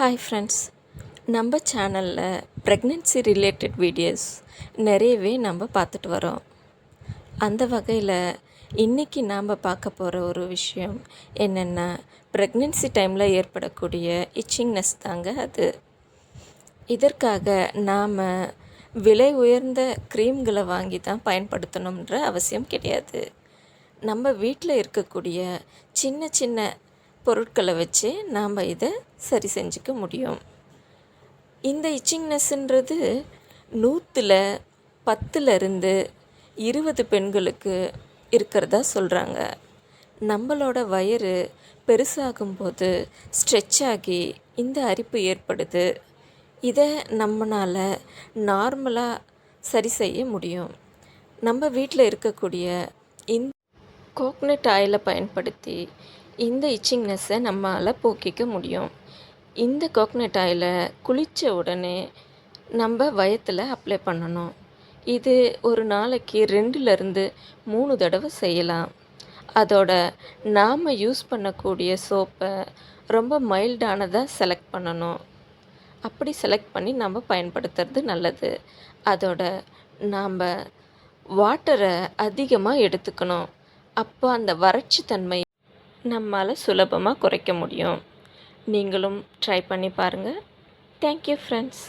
Hi friends நம்ம சேனலில் pregnancy related videos நிறையவே நம்ம பார்த்துட்டு வரோம். அந்த வகையில் இன்றைக்கி நாம் பார்க்க போகிற ஒரு விஷயம் என்னென்னா ப்ரெக்னென்சி டைமில் ஏற்படக்கூடிய இச்சிங்னஸ் தாங்க அது. இதற்காக நாம் விலை உயர்ந்த க்ரீம்களை வாங்கி தான் பயன்படுத்தணுன்ற அவசியம் கிடையாது. நம்ம வீட்டில் இருக்கக்கூடிய சின்ன சின்ன பொருட்களை வச்சு நாம் இதை சரி செஞ்சுக்க முடியும். இந்த இச்சிங்னஸ்ன்றது நூற்றில் பத்துலேருந்து இருபது பெண்களுக்கு இருக்கிறதா சொல்கிறாங்க நம்மளோட வயிறு பெருசாகும்போது ஸ்ட்ரெச் ஆகி இந்த அரிப்பு ஏற்படுது. இதை நம்மளால் நார்மலாக சரி செய்ய முடியும். நம்ம வீட்டில் இருக்கக்கூடிய இந்த கோக்னட் ஆயிலை பயன்படுத்தி இந்த இச்சிங்னஸை நம்மளால் போக்கிக்க முடியும். இந்த கோக்னட் ஆயிலை குளித்த உடனே நம்ம வயத்தில் அப்ளை பண்ணணும். இது ஒரு நாளைக்கு ரெண்டுலேருந்து மூணு தடவை செய்யலாம். அதோட நாம் யூஸ் பண்ணக்கூடிய சோப்பை ரொம்ப மைல்டானதாக செலக்ட் பண்ணணும். அப்படி செலக்ட் பண்ணி நம்ம பயன்படுத்துறது நல்லது. அதோட நாம் வாட்டரை அதிகமாக எடுத்துக்கணும். அப்போ அந்த வறட்சி தன்மை நம்மால் சுலபமாக குறைக்க முடியும். நீங்களும் ட்ரை பண்ணி பாருங்கள் தேங்க்யூ ஃப்ரெண்ட்ஸ்